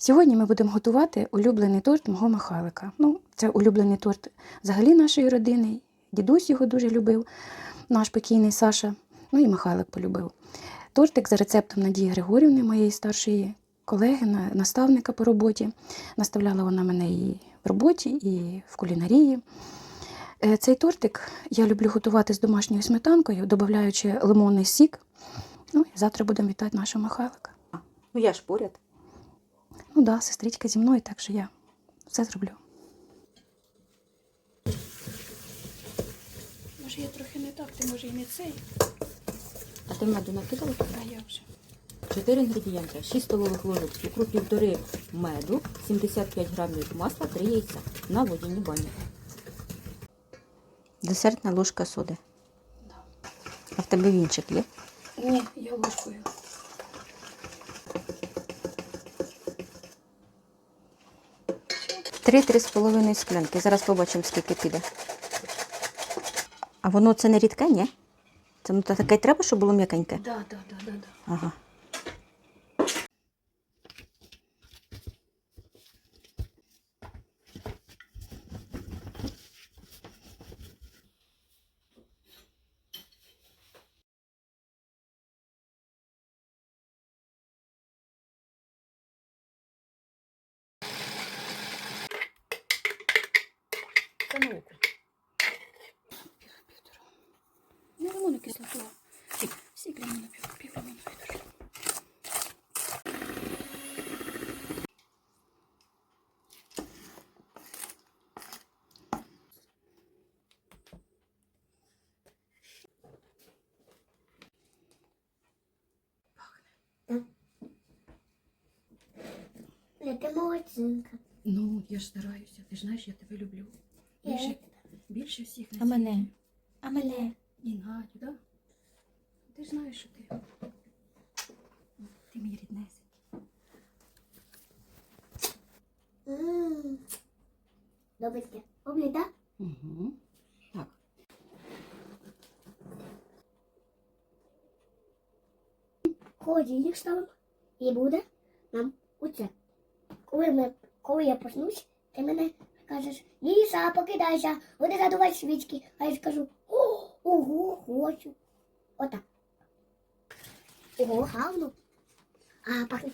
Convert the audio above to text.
Сьогодні ми будемо готувати улюблений торт мого Михайлика. Ну, це улюблений торт взагалі нашої родини. Дідусь його дуже любив, наш покійний Саша. Ну і Михайлик полюбив. Тортик за рецептом Надії Григорівни, моєї старшої колеги, наставника по роботі. Наставляла вона мене і в роботі, і в кулінарії. Е, Цей тортик я люблю готувати з домашньою сметанкою, додаючи лимонний сік. Ну, і завтра будемо вітати нашого Михайлика. Ну я ж поряд. Ну да, сестричка зі мною, так що я все зроблю. Може, я трохи не так, ти може і не цей, А ти меду накидала? а я вже. 4 інгредієнти. 6 столових ложок цукру, півтори меду, 75 грамів масла, 3 яйця на водяній бані. Десертна ложка соди. А в тебе вінчик є? Ні, я ложкою. Три-три з половиною склянки. Зараз побачимо, скільки піде. А воно це не рідке, ні? Це ну, таке треба, щоб було м'якеньке? Да, да, так. да, да. Ага. Це на око. Півтора. Ну, лимонну кислоту. Сік лимону, пів, пів лимону півтора. Не ти молодцинка. Ну, я ж стараюся. Ти ж знаєш, я тебе люблю. Більше, більше всіх на А мене? А мене? І Надю, да? Ти ж знаєш, що ти. Ти мій ріднесик. Добреньке. Облі, так? Угу. Так. Холодильник ставимо. І буде нам оце. Коли, ми, коли я проснусь, ти мене кажеш, Ліса, покидайся, буде задувати свічки. А я скажу, о, ого, хочу. Отак. Ого, гавно. А пахне